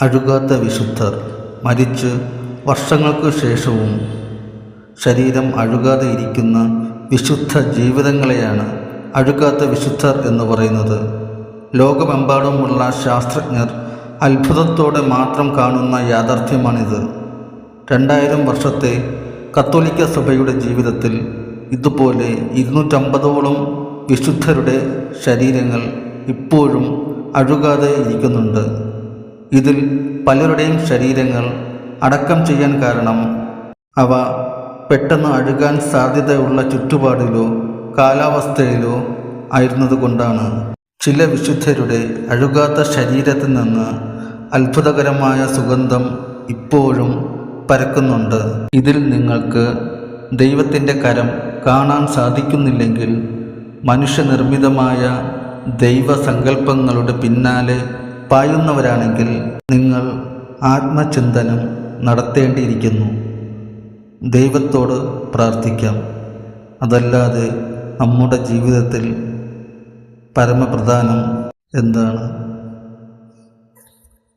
അഴുകാത്ത വിശുദ്ധർ മരിച്ച് വർഷങ്ങൾക്ക് ശേഷവും ശരീരം അഴുകാതെ ഇരിക്കുന്ന വിശുദ്ധ ജീവിതങ്ങളെയാണ് അഴുകാത്ത വിശുദ്ധർ എന്ന് പറയുന്നത്. ലോകമെമ്പാടുമുള്ള ശാസ്ത്രജ്ഞർ അത്ഭുതത്തോടെ മാത്രം കാണുന്ന യാഥാർത്ഥ്യമാണിത്. രണ്ടായിരം വർഷത്തെ കത്തോലിക്ക സഭയുടെ ജീവിതത്തിൽ ഇതുപോലെ ഇരുന്നൂറ്റമ്പതോളം വിശുദ്ധരുടെ ശരീരങ്ങൾ ഇപ്പോഴും അഴുകാതെ ഇരിക്കുന്നുണ്ട്. ഇതിൽ പലരുടെയും ശരീരങ്ങൾ അടക്കം ചെയ്യാൻ കാരണം അവ പെട്ടെന്ന് അഴുകാൻ സാധ്യതയുള്ള ചുറ്റുപാടിലോ കാലാവസ്ഥയിലോ ആയിരുന്നതുകൊണ്ടാണ്. ചില വിശുദ്ധരുടെ അഴുകാത്ത ശരീരത്തിൽ നിന്ന് അത്ഭുതകരമായ സുഗന്ധം ഇപ്പോഴും പരക്കുന്നുണ്ട്. ഇതിൽ നിങ്ങൾക്ക് ദൈവത്തിന്റെ കരം കാണാൻ സാധിക്കുന്നില്ലെങ്കിൽ മനുഷ്യനിർമ്മിതമായ ദൈവസങ്കല്പങ്ങളുടെ പിന്നാലെ പായുന്നവരാണെങ്കിൽ നിങ്ങൾ ആത്മചിന്തനം നടത്തേണ്ടിയിരിക്കുന്നു. ദൈവത്തോട് പ്രാർത്ഥിക്കാം. അതല്ലാതെ നമ്മുടെ ജീവിതത്തിൽ പരമപ്രധാനം എന്താണ്?